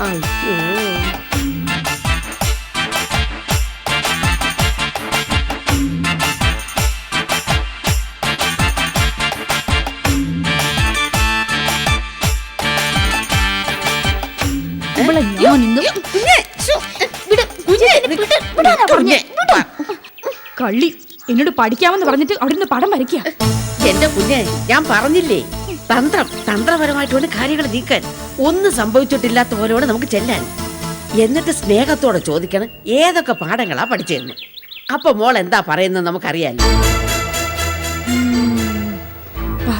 അയ്യോ qué. കള്ളി എന്നോട് പഠിക്കാമെന്ന് പറഞ്ഞിട്ട് അവിടെ നിന്ന് പടം വരയ്ക്കുക? എന്റെ കുഞ്ഞെ ഞാൻ പറഞ്ഞില്ലേ? തന്ത്രം തന്ത്രപരമായിട്ട് കാര്യങ്ങൾ നീക്കാൻ ഒന്നും സംഭവിച്ചിട്ടില്ലാത്ത പോലെയോടെ നമുക്ക് ചെല്ലാൻ. എന്നിട്ട് സ്നേഹത്തോടെ ചോദിക്കണം ഏതൊക്കെ പാഠങ്ങളാ പഠിച്ചതെന്ന് അപ്പൊ മോൾ എന്താ പറയുന്നത് നമുക്കറിയാലോ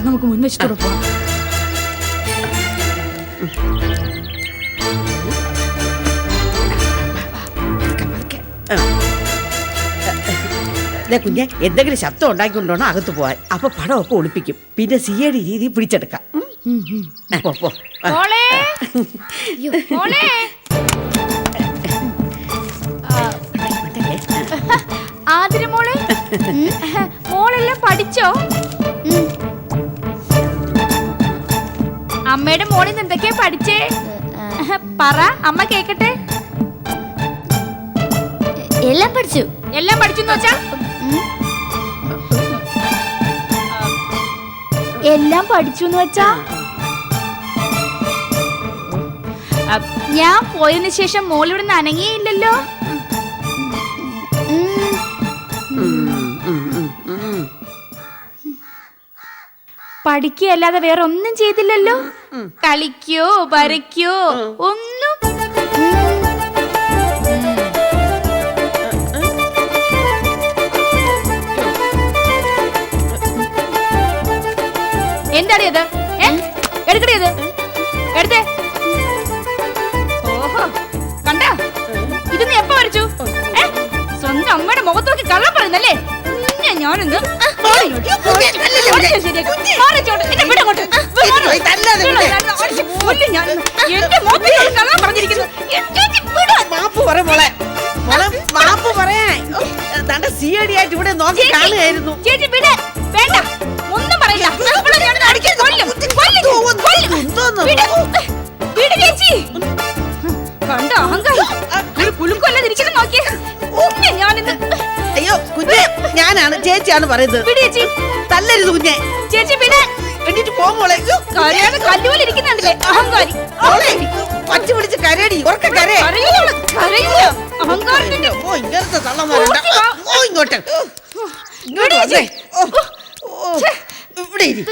നമുക്ക് മുൻവശത്തോടെ പോവാം. ദേ കുഞ്ഞെ എന്തെങ്കിലും ശബ്ദം ഉണ്ടാക്കിക്കൊണ്ടോണം അകത്ത് പോവാൻ. അപ്പൊ പടമൊക്കെ ഒളിപ്പിക്കും. പിന്നെ സി ഡി രീതി പിടിച്ചെടുക്കാം. ഉം? പോ, പോ. ആ. മോളെ? മോളെ ആതിര മോളെ? മോളെല്ലാം പഠിച്ചോ? അമ്മയുടെ മോളിൽ നിന്ന് എന്തൊക്കെയാ പഠിച്ചേ? പറ അമ്മ കേക്കട്ടെ. എല്ലാം പഠിച്ചു. എല്ലാം പഠിച്ചു വെച്ചാ? എല്ലാം പഠിച്ചു എന്ന് വെച്ചാ ഞാൻ പോയതിന് ശേഷം മോളിവിടെ നിന്ന് അനങ്ങിയില്ലല്ലോ. പഠിക്കുകയല്ലാതെ വേറെ ഒന്നും ചെയ്തില്ലല്ലോ കളിക്കോ വരയ്ക്കോ ഒന്നും എന്താടി അത് എടുക്കടി അത് എടുത്തേ. ഓഹോ. കണ്ട? ഇത് നീ എപ്പോ വരച്ചു? സ്വന്തം അമ്മയുടെ മുഖത്ത് നോക്കി കള്ളം പറയുന്നല്ലേ? വിട്. മാപ്പ് പറ മോളെ. മോളെ മാപ്പ് പറയാൻ. തന്റെ സി ആയിട്ട് ഇവിടെ നോക്കി കാണുകയായിരുന്നു. ചേച്ചി വിട്. വേണ്ട. കണ്ട അഹങ്കാരി. ഒരു കുലുക്കൊല്ലാതിരിക്കുന്നു നോക്കിയേ. ഉന്നെ ഞാനിന്ന് അയ്യോ കുഞ്ഞെ ഞാനാണ് ചേച്ചിയാണ് പറയുന്നത്. വിട് ചേച്ചി. തല്ലരുത് കുഞ്ഞെ. ചേച്ചി പിന്നെ എന്നിട്ട് പോകുമ്പോളെ കരയാതെ കല്ലുപോലെ ഇരിക്കുന്നുണ്ടല്ലേ അഹങ്കാരി പച്ച പിടിച്ച് കരടി ഉറക്കെ കരേ കരയൂല കരയൂല അഹങ്കാരത്തിന്റെ ഓ ഇങ്ങനത്തെ ഓടി ഓ ഇങ്ങോട്ട്. ഇങ്ങോട്ട് വന്നേ. ഓ, ഇവിടെ ഇരി.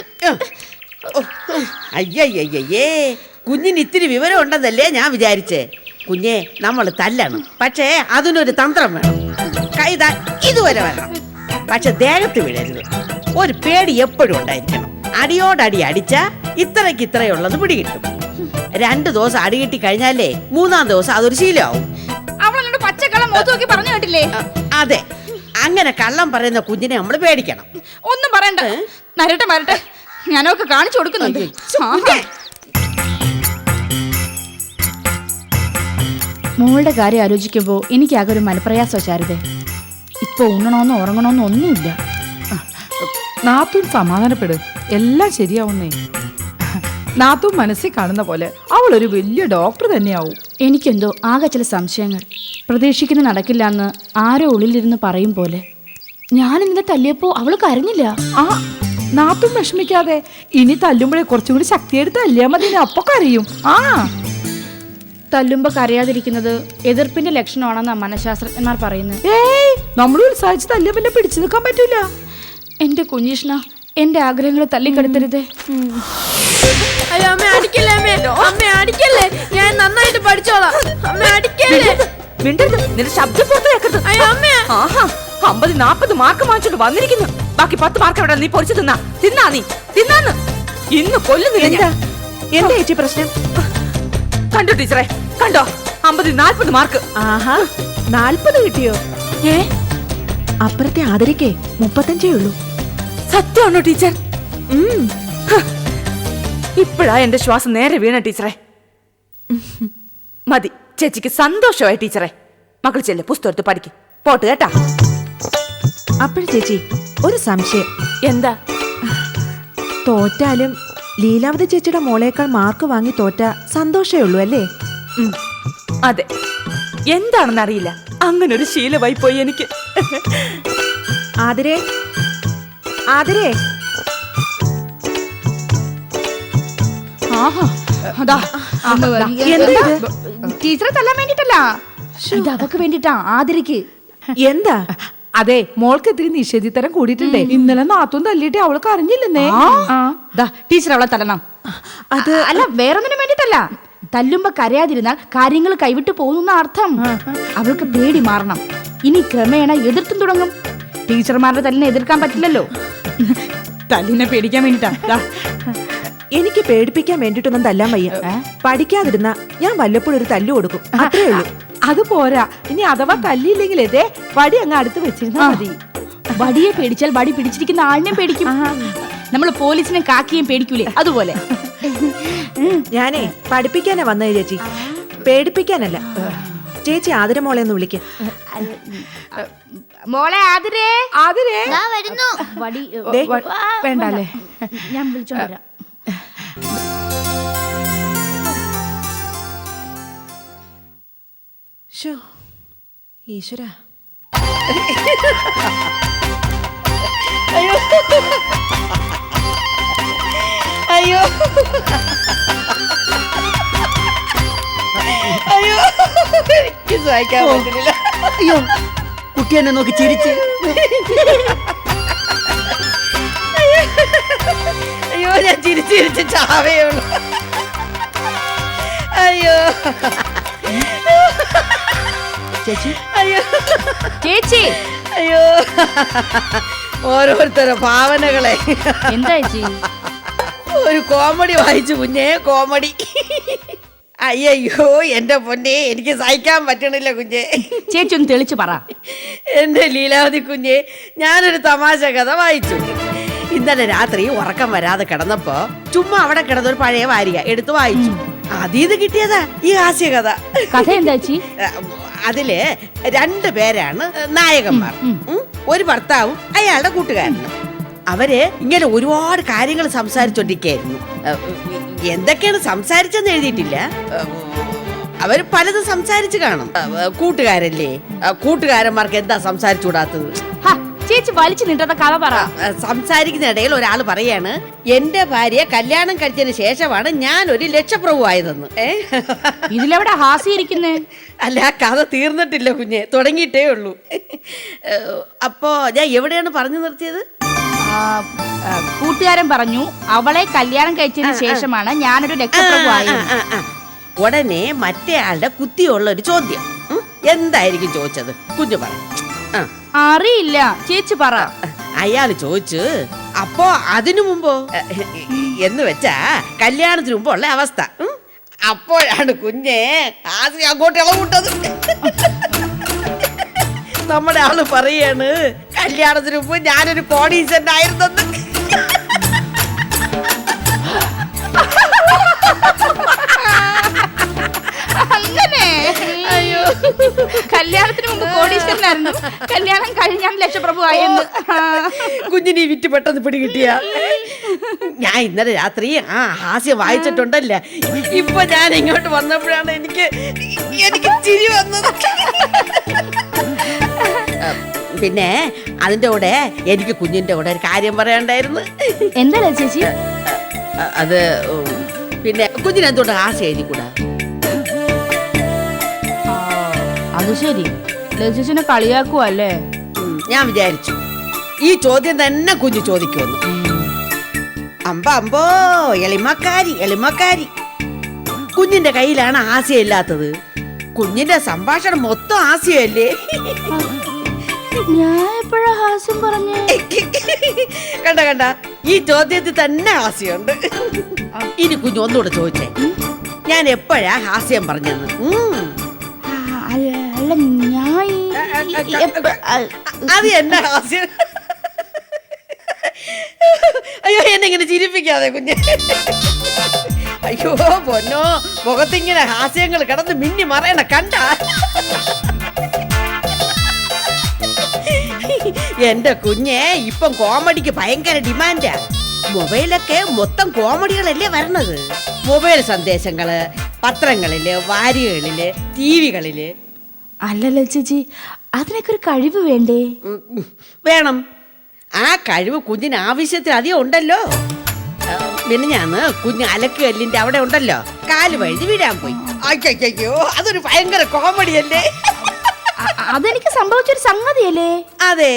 അയ്യയ്യയ്യേ കുഞ്ഞിന് ഇത്തിരി വിവരം ഉണ്ടെന്നല്ലേ ഞാൻ വിചാരിച്ചേ. കുഞ്ഞെ നമ്മൾ തല്ലണം. പക്ഷേ അതിനൊരു തന്ത്രം വേണം. കൈത ഇതുവരെ വരണം. പക്ഷെ ദേഹത്ത് വിടരുത്. ഒരു പേടി എപ്പോഴും ഉണ്ടായിരിക്കണം. അടിയോടടി അടിച്ച ഇത്രയ്ക്ക് ഇത്രയുള്ളത് പിടികിട്ടും. രണ്ടു ദിവസം അടി കിട്ടി കഴിഞ്ഞാലേ മൂന്നാം ദിവസം അതൊരു ശീലമാവും. അവളെന്നോട് പച്ചക്കള്ളം മുഖത്ത് നോക്കി പറഞ്ഞു കേട്ടില്ലേ? അതെ. അങ്ങനെ കള്ളം പറയുന്ന കുഞ്ഞിനെ നമ്മൾ പേടിക്കണം. ഒന്നും പറയണ്ട. മരട്ടെ മരട്ടെ ഞാനൊക്കെ കാണിച്ചു കൊടുക്കുന്നുണ്ട്. മോളുടെ കാര്യം ആലോചിക്കുമ്പോൾ എനിക്കാകെ ഒരു മനപ്രയാസം ശാരദേ. ഇപ്പൊ ഉണ്ണണമെന്നോ ഉറങ്ങണമെന്നോ ഒന്നുമില്ല. നാത്തൂൻ സമാധാനപ്പെടും. എല്ലാം ശരിയാവുന്നേ. നാത്തൂൻ മനസ്സിൽ കാണുന്ന പോലെ അവൾ ഒരു വലിയ ഡോക്ടർ തന്നെയാവും. എനിക്കെന്തോ ആകെ ചില സംശയങ്ങൾ. പ്രതീക്ഷിക്കുന്ന നടക്കില്ല എന്ന് ആരോ ഉള്ളിലിരുന്ന് പറയും പോലെ. ഞാൻ ഇന്നലെ തല്ലിയപ്പോ അവൾ കരഞ്ഞില്ല ആ നാത്തൂൻ വിഷമിക്കാതെ ഇനി തല്ലുമ്പോഴേ കുറച്ചും കൂടി ശക്തിയെടുത്ത് അല്ലേ മതി അപ്പൊ കരയും. ആ. തല്ലുമ്പോ കരയാതിരിക്കുന്നത് എതിർപ്പിന്റെ ലക്ഷണമാണെന്നാ മനഃശാസ്ത്രജ്ഞന്മാർ പറയുന്നത്. ഏയ് നമ്മൾ ഉത്സാഹിച്ച് തല്ലിയ പിന്നെ പിടിച്ചു നിൽക്കാൻ പറ്റൂല. എന്റെ കുഞ്ഞീഷ്ണ എന്റെ ആഗ്രഹങ്ങൾ തല്ലിക്കെടുത്തരുതേ അയ്യോ അമ്മ അടിക്കല്ലേ അമ്മേ? അമ്മ അടിക്കല്ലേ? ഞാൻ നന്നായിട്ട് പഠിച്ചോളാം. അമ്മ അടിക്കല്ലേ? മിണ്ടരുത് നിന്റെ ശബ്ദം പുറത്തു കേൾക്കരുത് അയ്യോ അമ്മ. ആഹാ. അമ്പത് നാപ്പത് മാർക്ക് വാങ്ങിച്ചോണ്ട് വന്നിരിക്കുന്നു. ബാക്കി പത്ത് മാർക്ക് എവിടെ നീ പൊരിച്ചു തിന്നാ. തിന്നാ നീ. തിന്നാന്ന്. ഇന്ന് കൊല്ലുന്നില്ല എന്താ? ചേച്ചി പ്രശ്നം? കണ്ടോ ടീച്ചറെ? കണ്ടോ? അമ്പത് നാൽപ്പത് മാർക്ക് ആഹാ. നാൽപ്പത് കിട്ടിയോ? ഏ? അപ്പുറത്തെ ആദരിക്കേ മുപ്പത്തഞ്ചേ ഉള്ളൂ. സത്യമാണോ ടീച്ചർ? ഇപ്പോഴാ എന്റെ ശ്വാസം നേരെ വീണ ടീച്ചറെ. മതി ചേച്ചിക്ക് സന്തോഷമായി ടീച്ചറെ. മകൾ ചെല്ല് പുസ്തകത്ത് പഠിക്ക്. പോട്ട് കേട്ടാ? അപ്പോൾ ചേച്ചി ഒരു സംശയം. എന്താ? തോറ്റാലും ലീലാവതി ചേച്ചിയുടെ മോളേക്കാൾ മാർക്ക് വാങ്ങി തോറ്റ സന്തോഷേ ഉള്ളൂ അല്ലേ? അതെ. എന്താണെന്നറിയില്ല അങ്ങനെ ഒരു ശീലമായി പോയി എനിക്ക്. ആതിരേ ആതിരേ? ടീച്ചറെ തല്ലാൻ വേണ്ടിട്ടല്ല. ഇത് അവക്ക് വേണ്ടിട്ടാ ആതിരക്ക് എന്താ? അതെ മോൾക്ക് ഇത്തിരി നിഷേധിത്തരം കൂടിയിട്ടുണ്ടേ. ഇന്നലെ നാത്തും തല്ലിയിട്ട് അവൾക്ക് അറിഞ്ഞില്ലെന്നേ. ടീച്ചർ അവളെ തല്ലണം അത് അല്ല വേറൊന്നിനും വേണ്ടിട്ടല്ല തല്ലുമ്പോ കരയാതിരുന്നാൽ കാര്യങ്ങൾ കൈവിട്ട് പോകുന്ന അർത്ഥം. അവൾക്ക് പേടി മാറണം. ഇനി ക്രമേണ എതിർത്തും തുടങ്ങും. ടീച്ചർമാരുടെ തല്ലിനെ എതിർക്കാൻ പറ്റില്ലല്ലോ. തല്ലിനെ പേടിക്കാൻ വേണ്ടിട്ടാ. എനിക്ക് പേടിപ്പിക്കാൻ വേണ്ടിട്ടൊന്നും തല്ലാൻ വയ്യ. പഠിക്കാതിരുന്ന ഞാൻ വല്ലപ്പോഴും ഒരു തല്ലു കൊടുക്കും. അത്രേ ഉള്ളൂ. അത് പോരാ. ഇനി അഥവാ കല്ലില്ലെങ്കിൽ ദേ വടി അങ്ങ് അടുത്ത് വെച്ചിരുന്നാ മതി. വടിയെ പേടിച്ചാൽ വടി പിടിച്ചിരിക്കുന്ന ആളിനെ പേടിക്കും. നമ്മൾ പോലീസിനെ കാക്കിയും പേടിക്കൂലേ? അതുപോലെ. ഞാനേ പഠിപ്പിക്കാനാ വന്നത് ചേച്ചി. പേടിപ്പിക്കാനല്ല. ചേച്ചി ആതിര മോളെ ഒന്ന് വിളിക്ക. മോളെ ആതിരേ. ആതിരേ. ഞാൻ വരുന്നു. വടി ദേ, ഞാൻ വിളിച്ചോണ്ട് ഷോ ഈശ്വര. അയ്യോ. അയ്യോ. എനിക്ക് സഹായിക്കാൻ പറ്റുന്നില്ല. അയ്യോ കുട്ടി എന്നെ നോക്കി ചിരിച്ച്. അയ്യോ. അയ്യോ ഞാൻ ചിരിച്ച് ചിരിച്ച് ചാവേ ഉള്ളു അയ്യോ. ചേച്ചി? അയ്യോ. ചേച്ചി. അയ്യോ. ഓരോരുത്തരുടെ ഭാവനകളെ. എന്താ ചേച്ചി? ഒരു കോമഡി വായിച്ചു കുഞ്ഞേ കോമഡി. അയ്യോ എന്റെ പൊന്നെ എനിക്ക് സഹിക്കാൻ പറ്റണില്ല കുഞ്ഞേ. ചേച്ചി ഒന്ന് തെളിച്ചു പറ. എന്റെ ലീലാവതി കുഞ്ഞെ ഞാനൊരു തമാശ കഥ വായിച്ചു. ഇന്നലെ രാത്രി ഉറക്കം വരാതെ കിടന്നപ്പോ ചുമ്മാ അവിടെ കിടന്ന ഒരു പഴയ വാരിക എടുത്തു വായിച്ചു. അതീത് കിട്ടിയതാ ഈ ഹാസ്യ കഥ കഥ എന്താ ചേച്ചി? അതിൽ രണ്ടു പേരാണ് നായകന്മാർ. ഉം. ഒരു ഭർത്താവും അയാളുടെ കൂട്ടുകാരനും. അവർ ഇങ്ങനെ ഒരുപാട് കാര്യങ്ങൾ സംസാരിച്ചോണ്ടിരിക്കായിരുന്നു. എന്തൊക്കെയാണ് സംസാരിച്ചെന്ന് എഴുതിയിട്ടില്ല. അവർ പലതും സംസാരിച്ചു കാണും. കൂട്ടുകാരല്ലേ? കൂട്ടുകാരന്മാർക്ക് എന്താ സംസാരിച്ചുകൂടാത്തത്? ചേച്ചി വലിച്ചു നിട്ടത കഥ പറ. സംസാരിക്കുന്ന ഇടയിൽ ഒരാൾ പറയാണ് എന്റെ ഭാര്യ കല്യാണം കഴിച്ചതിന് ശേഷമാണ് ഞാൻ ഒരു ലക്ഷപ്രഭു ആയതെന്ന്. ഏ? ഇതിലെവിടെ ഹാസ്യരിക്കുന്നേ അല്ല ആ കഥ തീർന്നിട്ടില്ല കുഞ്ഞെ തുടങ്ങിയിട്ടേ ഉള്ളൂ. അപ്പോ ഞാൻ എവിടെയാണ് പറഞ്ഞു നിർത്തിയത്? കൂട്ടുകാരൻ പറഞ്ഞു അവളെ കല്യാണം കഴിച്ചതിന് ശേഷമാണ് ഞാനൊരു ലക്ഷപ്രഭു ആയത്. ഉടനെ മറ്റേ ആളുടെ കുത്തിയുള്ള ഒരു ചോദ്യം. എന്തായിരിക്കും ചോദിച്ചത്? കുഞ്ഞു പറ. ആ. അറിയില്ല. ചേച്ചി പറ. അയാൾ ചോദിച്ചു അപ്പോ അതിനു മുമ്പോ? എന്ന് വെച്ചാ കല്യാണത്തിന് മുമ്പോ ഉള്ള അവസ്ഥ അപ്പോഴാണ് കുഞ്ഞെ ആദ്യം അങ്ങോട്ട് ഇളവിട്ടത് നമ്മുടെ ആൾ പറയാണ് കല്യാണത്തിന് മുമ്പ് ഞാനൊരു കോടീശ്വരൻ ആയിരുന്നെന്ന് കല്യാണത്തിന് മുമ്പ് കോടീശ്വരനായിരുന്നു. കല്യാണം കഴിഞ്ഞാൽ ലക്ഷപ്രഭു ആയെന്ന്. കുഞ്ഞിനെ വിറ്റ് പെട്ടെന്ന് പിടികിട്ടിയ. ഞാൻ ഇന്നലെ രാത്രി ആ ഹാസ്യം വായിച്ചിട്ടുണ്ടല്ല? ഇപ്പൊ ഞാൻ ഇങ്ങോട്ട് വന്നപ്പോഴാണ് എനിക്ക് എനിക്ക് ചിരി വന്നത്. പിന്നെ അതിന്റെ കൂടെ എനിക്ക് കുഞ്ഞിന്റെ കൂടെ ഒരു കാര്യം പറയണ്ടായിരുന്നു എന്താ ചേച്ചി അത് പിന്നെ കുഞ്ഞിനെന്തുകൊണ്ട് ഹാസ്യം എഴുതിക്കൂടാ? അത് ശരി. ലജിച്ചിനെ കളിയാക്കുവല്ലേ? ഞാൻ വിചാരിച്ചു. ഈ ചോദ്യം തന്നെ കുഞ്ഞു ചോദിക്കുമെന്ന്. അമ്പ അമ്പോ എളിമക്കാരി എളിമക്കാരി. കുഞ്ഞിന്റെ കയ്യിലാണ് ആശയം ഇല്ലാത്തത് കുഞ്ഞിന്റെ സംഭാഷണം മൊത്തം ആശയല്ലേ? ഞാൻ എപ്പോഴാ ഹാസ്യം പറഞ്ഞേ? കണ്ട കണ്ട. ഈ ചോദ്യത്തിൽ തന്നെ ഹാസ്യമുണ്ട്. ഇനി കുഞ്ഞു ഒന്നുകൂടെ ചോദിച്ചേ. ഞാൻ എപ്പോഴാ ഹാസ്യം പറഞ്ഞെന്ന്? അല്ല ഞാൻ അത് എന്റെ ഹാസ്യം? അയ്യോ എന്നെ ഇങ്ങനെ ചിരിപ്പിക്കാതെ കുഞ്ഞ്. അയ്യോ പൊന്നോ മുഖത്തിങ്ങനെ ഹാസ്യങ്ങൾ കിടന്ന് മിന്നി മറയണ കണ്ട. എന്റെ കുഞ്ഞെ ഇപ്പം കോമഡിക്ക് ഭയങ്കര ഡിമാൻഡാ. മൊബൈലൊക്കെ മൊത്തം കോമഡികളല്ലേ വരണത്? മൊബൈൽ സന്ദേശങ്ങൾ പത്രങ്ങളിൽ വാരികകളിൽ ടി വികളിൽ. അല്ലല്ലോ ചേച്ചി അതിനൊക്കെ ഒരു കഴിവ് വേണ്ടേ? വേണം. ആ കഴിവ് കുഞ്ഞിന് ആവശ്യത്തിൽ അധികം ഉണ്ടല്ലോ. പിന്നെ ഞാൻ കുഞ്ഞ് അലക്ക് കല്ലിന്റെ അവിടെ ഉണ്ടല്ലോ. കാൽ വഴുതി വീഴാൻ പോയി. അയ്യോ അതൊരു ഭയങ്കര കോമഡി അല്ലേ? അതെനിക്ക് സംഭവിച്ചൊരു സംഗതിയല്ലേ? അതെ.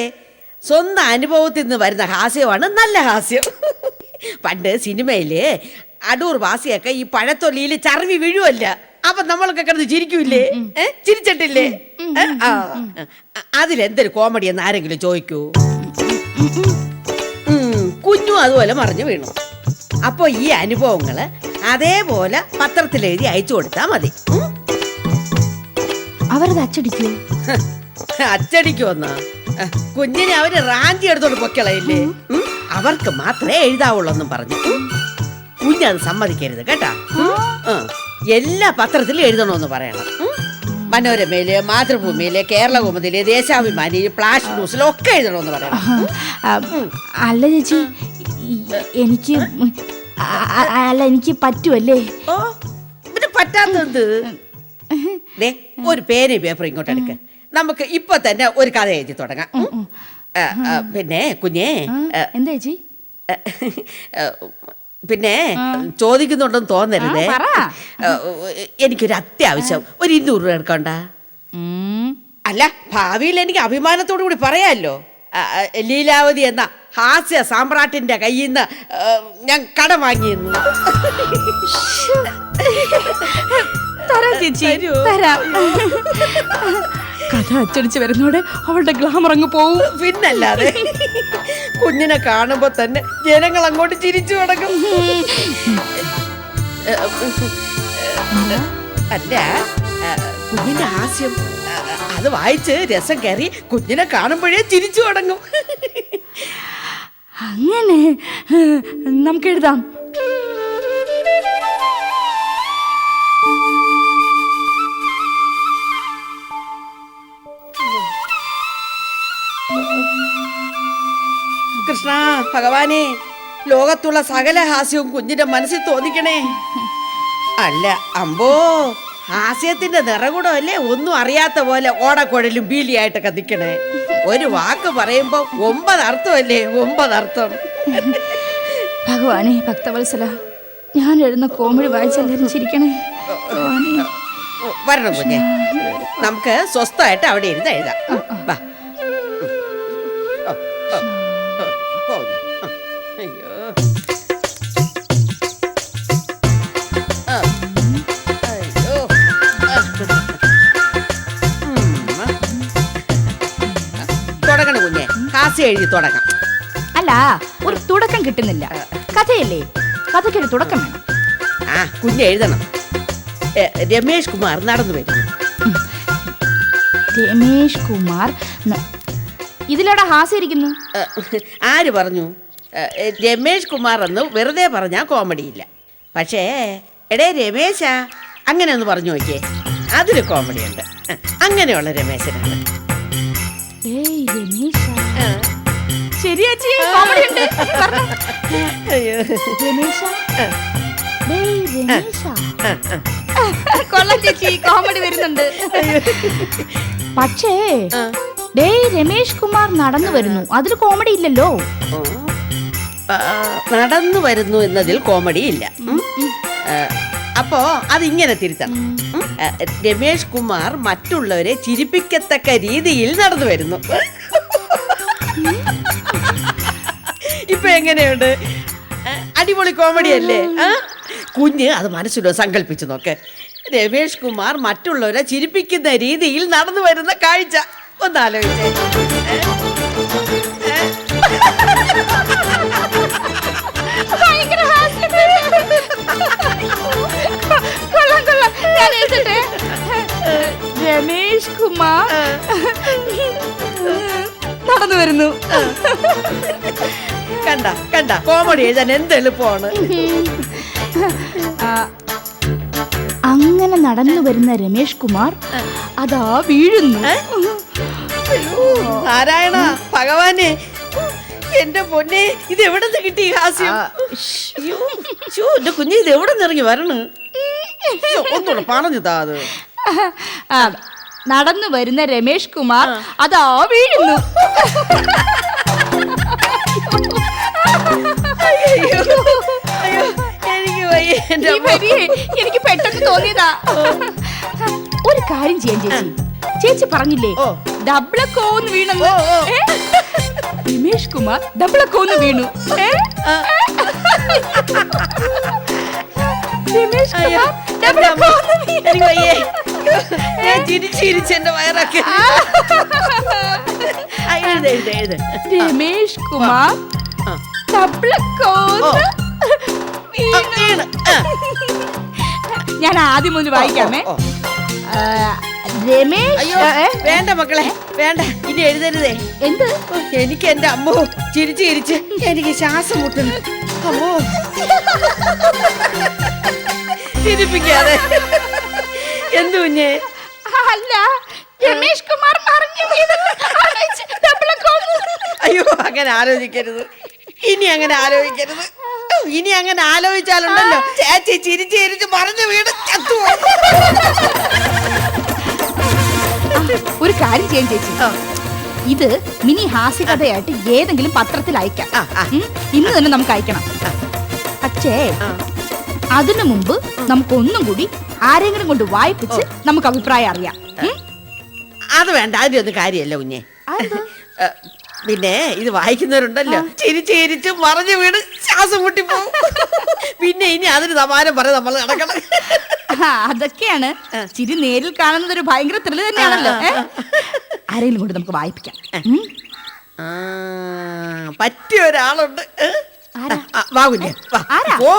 സ്വന്തം അനുഭവത്തിൽ നിന്ന് വരുന്ന ഹാസ്യമാണ് നല്ല ഹാസ്യം. പണ്ട് സിനിമയിൽ അടൂർ വാസിയൊക്കെ ഈ പഴത്തൊലിയിൽ ചർവി വീഴുവല്ല. അപ്പൊ നമ്മളൊക്കെ കിടന്ന് ചിരിക്കൂല്ലേ? ചിരിച്ചിട്ടില്ലേ? ആ. അതിലെന്തൊരു കോമഡി എന്ന് ആരെങ്കിലും ചോദിക്കൂ? കുഞ്ഞു അതുപോലെ മറിഞ്ഞു വീണു. അപ്പൊ ഈ അനുഭവങ്ങൾ അതേപോലെ പത്രത്തിൽ എഴുതി അയച്ചു കൊടുത്താ മതി. അവരത് അച്ചടിക്കൂ? അച്ചടിക്കുമെന്നാ കുഞ്ഞിനെ അവർ റാഞ്ചി എടുത്തോണ്ട് പൊക്കളയില്ലേ? അവർക്ക് മാത്രമേ എഴുതാവുള്ളൂ എന്നും പറഞ്ഞു. കുഞ്ഞത് സമ്മതിക്കരുത് കേട്ടാ. ആ. എല്ലാ പത്രത്തിലും എഴുതണമെന്ന് പറയണം? മനോരമയിൽ മാതൃഭൂമിയിൽ കേരളകൗമുദിയിൽ ദേശാഭിമാനി ഫ്ലാഷ് ന്യൂസിലും ഒക്കെ എഴുതണമെന്ന് പറയണം. അല്ല ചേച്ചി എനിക്ക് അല്ല എനിക്ക് പറ്റുമല്ലേ പറ്റാത്തത് ഒരു പേര് പേപ്പർ ഇങ്ങോട്ട് എടുക്ക. നമുക്ക് ഇപ്പൊ തന്നെ ഒരു കഥ എഴുതി തുടങ്ങാം. പിന്നെ കുഞ്ഞേ എന്താ ചേച്ചി? പിന്നെ ചോദിക്കുന്നുണ്ടെന്ന് തോന്നരുതേ. എനിക്കൊരു അത്യാവശ്യം. ഒരു ഇരുന്നൂറ് രൂപ എടുക്കണ്ട. അല്ല ഭാവിയിൽ എനിക്ക് അഭിമാനത്തോടു കൂടി പറയാമല്ലോ. ലീലാവതി എന്ന ഹാസ്യ സാമ്രാട്ടിന്റെ കയ്യിൽ നിന്ന് ഞാൻ കട വാങ്ങിയിരുന്നു തരാം ചേച്ചി തരൂ. തരാം. കഥ അച്ചടിച്ച് വരുന്നോടെ അവളുടെ ഗ്ലാമർ അങ്ങ് പോവും. പിന്നല്ലാതെ. കുഞ്ഞിനെ കാണുമ്പോ തന്നെ ജനങ്ങൾ അങ്ങോട്ട് ചിരിച്ചു തുടങ്ങും. അല്ല കുഞ്ഞിന്റെ ഹാസ്യം അത് വായിച്ച് രസം കയറി കുഞ്ഞിനെ കാണുമ്പോഴേ ചിരിച്ചു തുടങ്ങും. അങ്ങനെ നമുക്ക് എഴുതാം. കൃഷ്ണ ഭഗവാനെ ലോകത്തുള്ള സകല ഹാസ്യവും കുഞ്ഞിന്റെ മനസ്സിൽ തോന്നിക്കണേ. അല്ല അമ്പോ ഹാസ്യത്തിന്റെ അല്ലേ ഒന്നും അറിയാത്ത പോലെ ഓടക്കുഴലും ബീലിയായിട്ടൊക്കെ നിക്കണേ ഒരു വാക്ക് പറയുമ്പോ ഒമ്പത് അർത്ഥമല്ലേ ഒമ്പത് അർത്ഥം. ഭഗവാനെ ഭക്തവത്സല ഞാൻ എഴുന്ന കോമഡി വായിച്ചെല്ലാരും ചിരിക്കണേ. വരണം കുഞ്ഞെ. നമുക്ക് സ്വസ്ഥമായിട്ട് അവിടെ ഇരുന്ന് എഴുതാം. വാ. എഴുതി തുടങ്ങാം. അല്ല ഒരു തുടക്കം കിട്ടുന്നില്ല. കഥയല്ലേ? കഥയ്ക്കൊരു തുടക്കം വേണം. ആ കുഞ്ഞ് എഴുതണം. എ, രമേഷ് കുമാർ നടന്നു വരുന്നു രമേഷ് കുമാർ ന- ഇതിലെവിടെ ഹാസ്യം ഇരിക്കുന്നു. ഏഹ്, ആര് പറഞ്ഞു? രമേഷ് കുമാർ എന്ന് വെറുതെ പറഞ്ഞാൽ കോമഡിയില്ല പക്ഷേ എടേ രമേശാ അങ്ങനെ ഒന്ന് പറഞ്ഞു നോക്കിയേ. അതിൽ കോമഡിയുണ്ട് അങ്ങനെയുള്ള രമേശനാണ്. ശരിയാച്ചി കോമഡി ഉണ്ട് അയ്യോ. രമേശ? ഡേയ് രമേശ. കൊള്ളാം ചേച്ചി കോമഡി വരുന്നുണ്ട്. പക്ഷേ ഡേ ഡേയ് രമേഷ് കുമാർ നടന്നു വരുന്നു. അതിൽ കോമഡി ഇല്ലല്ലോ. ആ, നടന്നു വരുന്നു എന്നതിൽ കോമഡി ഇല്ല. ഉം. ആ, അപ്പോ അതിങ്ങനെ തിരുത്തണം. ഉം. ആ, രമേഷ് കുമാർ മറ്റുള്ളവരെ ചിരിപ്പിക്കത്തക്ക രീതിയിൽ നടന്നു വരുന്നു. ഇപ്പൊ എങ്ങനെയുണ്ട്? അടിപൊളി കോമഡി അല്ലേ? കുഞ്ഞ് അത് മനസ്സിലോ സങ്കല്പിച്ചു നോക്ക്. രമേഷ് കുമാർ മറ്റുള്ളവരെ ചിരിപ്പിക്കുന്ന രീതിയിൽ നടന്നു വരുന്ന കാഴ്ച. ഒന്നാലോചിച്ചേ. രമേഷ് കുമാർ നടന്നു വരുന്നു. കണ്ട കോമഡി എഴുതാൻ എന്ത് എളുപ്പമാണ്? അങ്ങനെ നടന്നു വരുന്ന രമേഷ് കുമാർ അതാ വീഴുന്നു. നാരായണ ഭഗവാനെ എന്റെ പൊന്നെ ഇത് എവിടെ നിന്ന് കിട്ടി ഹാസ്യം? എന്റെ കുഞ്ഞ് ഇത് എവിടെ നിന്ന് ഇറങ്ങി വരണ്? ഒന്നുകൂടെ പറഞ്ഞു താ അത്. ആ, നടന്നു വരുന്ന രമേഷ് കുമാർ അതാ വീഴുന്നു. അയ്യോ. എനിക്ക് വയ്യ എന്റെ ഈ അമ്മ. വരിയെ എനിക്ക് പെട്ടെന്ന് തോന്നിയതാ. ഒരു കാര്യം ചെയ്യാൻ ചേച്ചി. ചേച്ചി പറഞ്ഞില്ലേ? ഓ. ഡബിളക്കോന്ന് വീണെന്ന്. ഓ, ഓ. ഏ? രമേഷ് കുമാർ ഡബിളക്കോന്ന് വീണു. ഏ? രമേഷ് അയ്യോ, കുമാർ എന്റെ അമ്മ. വീണു. എനിക്ക് വയ്യേ. ഞാൻ ചിരിച്ച് ചിരിച്ച് എന്റെ വയറൊക്കെ. ആ, എഴുത് എഴുത് എഴുത്. രമേഷ് കുമാർ വീണു. ഞാൻ ആദ്യം ഒന്ന് വായിക്കാമേ. ഓ, ഓ. ആ, രമേഷ് അയ്യോ ഏ? വേണ്ട മക്കളെ വേണ്ട. ഇനി എഴുതരുതേ. എന്ത്? ഓ, എനിക്ക് എന്റെ അമ്മോ ചിരിച്ച് ചിരിച്ച് എനിക്ക് ശ്വാസം മുട്ടുന്നു അമ്മോ. ചിരിപ്പിക്കാതെ. എന്തു കുഞ്ഞേ? അല്ല രമേഷ് കുമാർ. അയ്യോ അങ്ങനെ ആലോചിക്കരുത്. ഇനി അങ്ങനെ ആലോചിക്കരുത്. ഇനി അങ്ങനെ ആലോചിച്ചാലുണ്ടല്ലോ. ചേച്ചി ചിരിച്ച് ചിരിച്ച് മറിഞ്ഞു വീട് ചത്തു ഒരു കാര്യം ചെയ്യാൻ ചേച്ചി. ഇത് മിനി ഹാസ്യകഥയായിട്ട് ഏതെങ്കിലും പത്രത്തിൽ അയക്കാം. ഉം, ഇന്ന് തന്നെ നമുക്ക് അയക്കണം. പക്ഷേ. അതിനു മുമ്പ് നമുക്ക് ഒന്നും കൂടി ആരെങ്കിലും കൊണ്ട് വായിപ്പിച്ച് നമുക്ക് അഭിപ്രായം അറിയാം. ഉം? അത് വേണ്ട അതിന്റെ കാര്യമല്ല കുഞ്ഞെ. ഏ, പിന്നെ ഇത് വായിക്കുന്നവരുണ്ടല്ലോ. ചിരിച്ച് ചിരിച്ച് മറിഞ്ഞു വീട് ശ്വാസം മുട്ടിപ്പോവും. പിന്നെ ഇനി അതിന് സമാനം പറയാം നമ്മൾ നടക്കണം. അതൊക്കെയാണ്. ചിരി നേരിൽ കാണുന്നത് ഒരു ഭയങ്കര ത്രില്ല് തന്നെയാണല്ലോ? ആരെങ്കിലും കൊണ്ട് നമുക്ക് വായിപ്പിക്കാം. പറ്റിയ ഒരാളുണ്ട്? ആരാ? വാ കുഞ്ഞെ? ഓ.